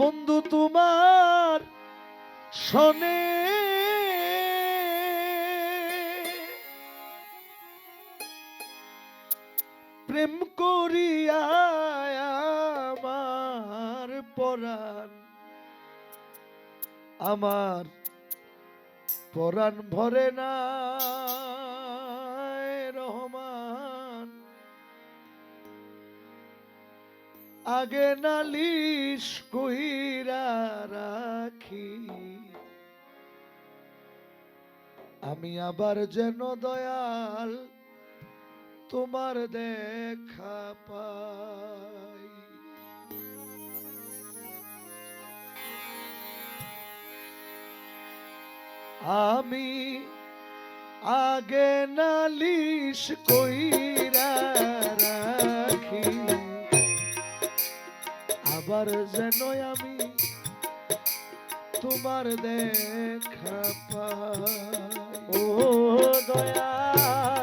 বন্ধু তোমার শনে। প্রেম করিয়া আমার পরাণ আমার পরাণ ভরে না। আগে নালিশ কইরা রাখি। আমি আবার যেন দয়াল তোমার দেখা পাই। আমি আগে নালিশ কইরা রাখি। আবার যেন আমি তোমার দেখা পাই। ও দয়াল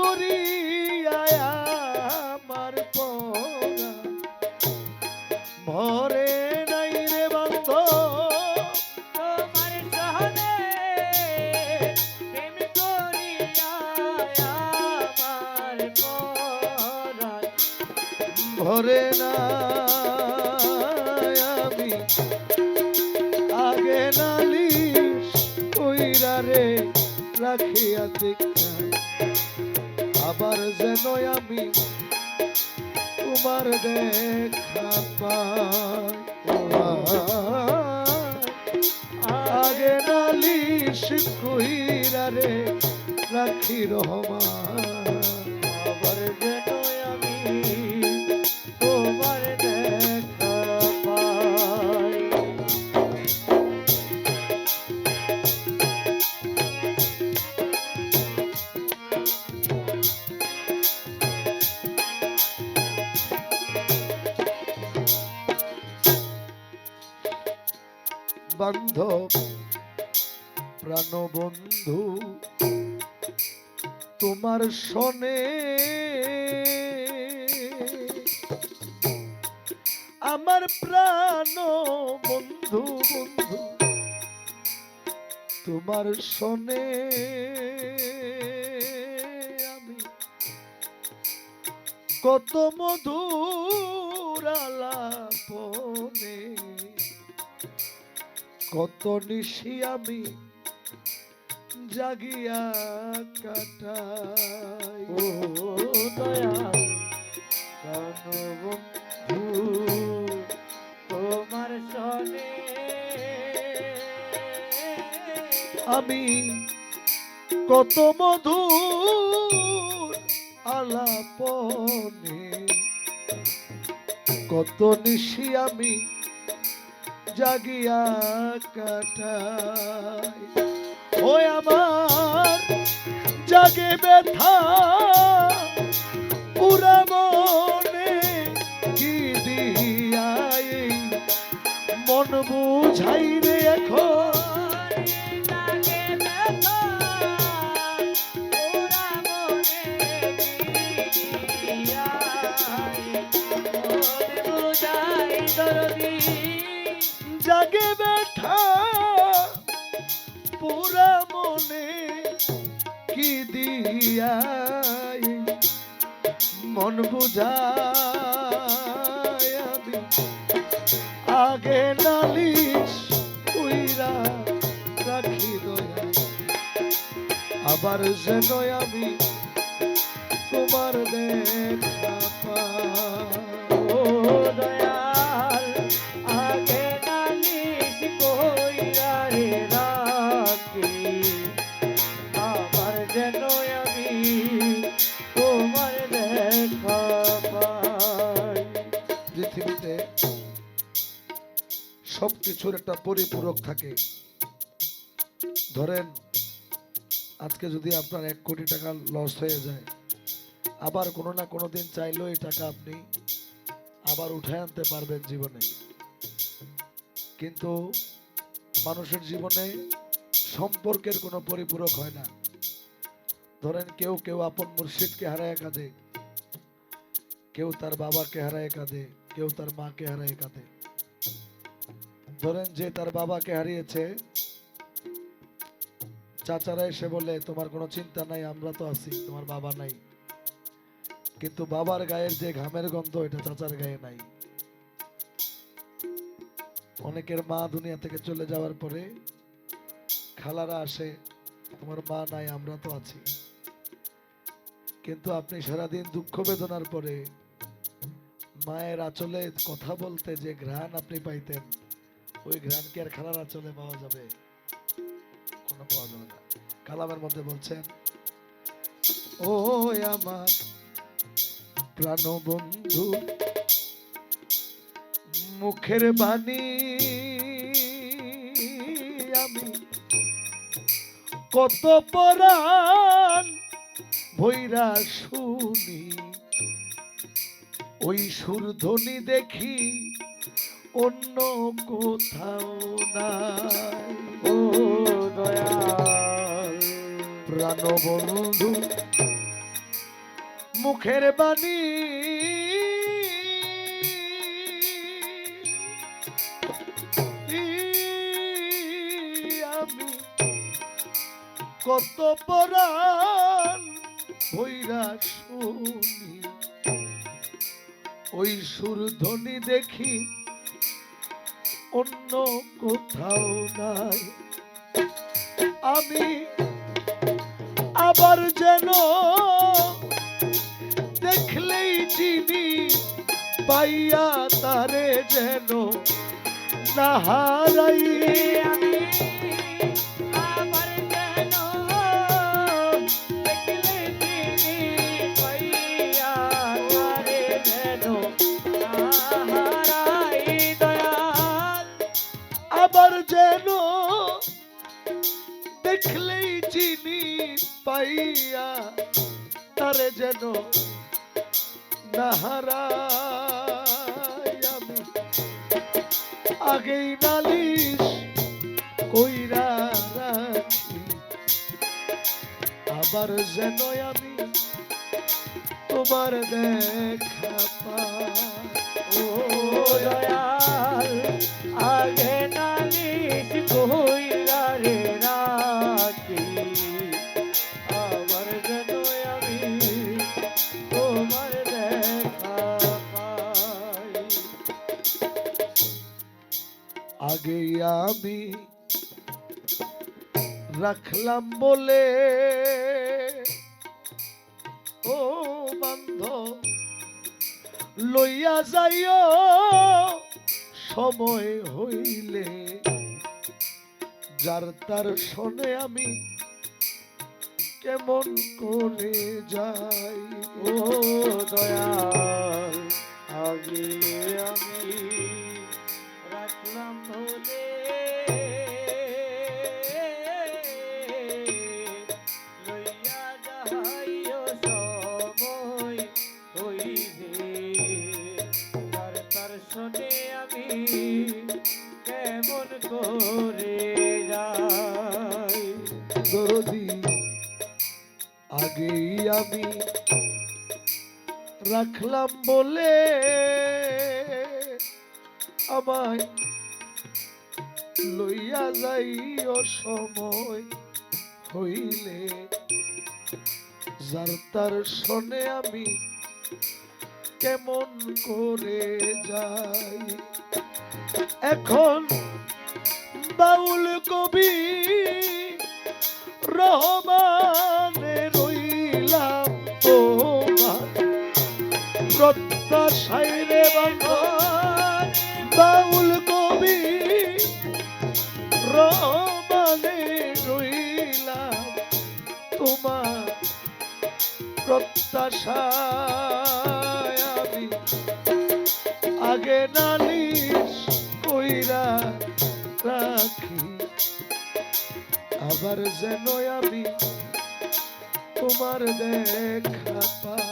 প্রেম করি আমার পরা ভরে নাই রে বান্ধ তোমার সহনে প্রেম করিয়া আমার পরাণ ভরে না আমি। আগে নালিশ কইরা রে রাখিয়া দীক্ষা আবার যেন আমি তোমার দেখা আগে নালিশ কইরা রে রাখি রহমান। বান্ধব প্রাণবন্ধু তোমার শনে আমার প্রাণ বন্ধু বন্ধু তোমার শনে আমি কত মধুর আলাপনে কত নিশি আমি জাগিয়া কাটাই। ও দয়া বন্ধু তোমার সনে। আমি কত মধুর আলাপনে কত নিশি আমি জাগিয়া কাটাই। ওই আমার জাগে ব্যথা পুরা মনে কি দিয়াই? মন বুঝাই রে এখন মনে কি দিয়াই? মন বুঝাই আগে নালিশ কইরা রাখি দয়া। আবার যেন আমি তোমার দেখা একটা পরিপূরক থাকে। ধরেন, আজকে যদি আপনার এক কোটি টাকা লস হয়ে যায়, আবার কোনো না কোনো দিন চাইলেও এই টাকা আপনি আবার উঠে আনতে পারবেন জীবনে। কিন্তু মানুষের জীবনে সম্পর্কের কোনো পরিপূরক হয় না। ধরেন, কেউ কেউ আপন মুর্শিদকে হারায় কাঁদে, কেউ তার বাবাকে হারায় কাঁদে, কেউ তার মাকে হারায় কাঁদে। ধরেন যে তার বাবাকে হারিয়েছে, চাচারা এসে বলে তোমার কোনো চিন্তা নাই, আমরা তো আছি, তোমার বাবা নাই। কিন্তু বাবার গায়ের যে ঘামের গন্ধ, এটা চাচার গায়ে নাই। অনেকের মা দুনিয়া থেকে চলে যাওয়ার পরে খালারা আসে, তোমার মা নাই, আমরা তো আছি। কিন্তু আপনি সারাদিন দুঃখ বেদনার পরে মায়ের আচলে কথা বলতে যে ঘ্রাণ আপনি পাইতেন ওই ঘ্রাণ কি আর খালার আঁচলে পাওয়া যাবে। কোনো পাওয়া যাবে না। কালামের মধ্যে বলছেন ও আমার প্রাণ বন্ধু মুখের বাণী আমি কত পরাণ ভৈরা শুনি। ওই সুরধ্বনি দেখি অন্য কোথাও নাই। ও দয়াল প্রাণ বন্ধু মুখের বাণী। কত পরাণ ভৈরা শুনি, ওই সুরধ্বনি দেখি অন্য কোথাও নাই। আমি আবার যেন দেখলেই চিনি পাইয়া তারে যেন না হারাই। আমি পাইয়া তারে যেন আমি। আগেই নালিশ কইরা রাখি। আবার যেন আমি তোমার দেখা পাই। ও দয়াল, আগে নালিশ কইরা আগে আমি রাখলাম বলে। ও বান্ধ লইয়া যাইও, সময় হইলে। যার তার শোনে আমি কেমন করে যাই। ও দয়াল, আগে আমি রাখলাম বলে আমায় লইয়া যাইও সময় হইলে। যার তার শোনে আমি কেমন করে যাই। এখন বাউল কবি প্রত্যাশায় রে বাউল কবি রইলাম তোমার আমি। আগে আবার যেন আমি তোমার দেখা পাই।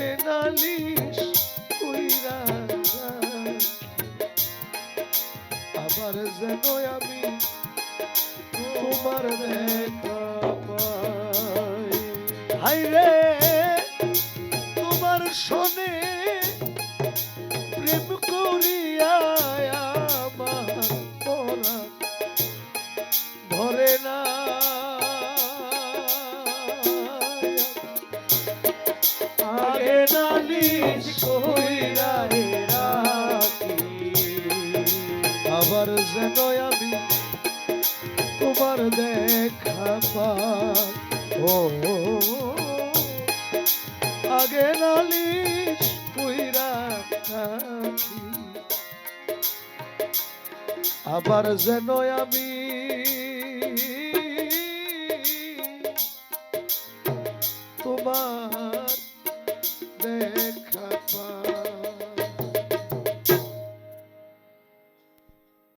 আগে নালিশ কইরা। আবার যেন আমি তোমার হাই রে তোমার শোনে প্রেম করিয়া নালিশ কইরা রে রাখি? আবার যেন আমি তোমার দেখা পাই। ও, আগে নালিশ কইরা আবার যেন আমি তোমার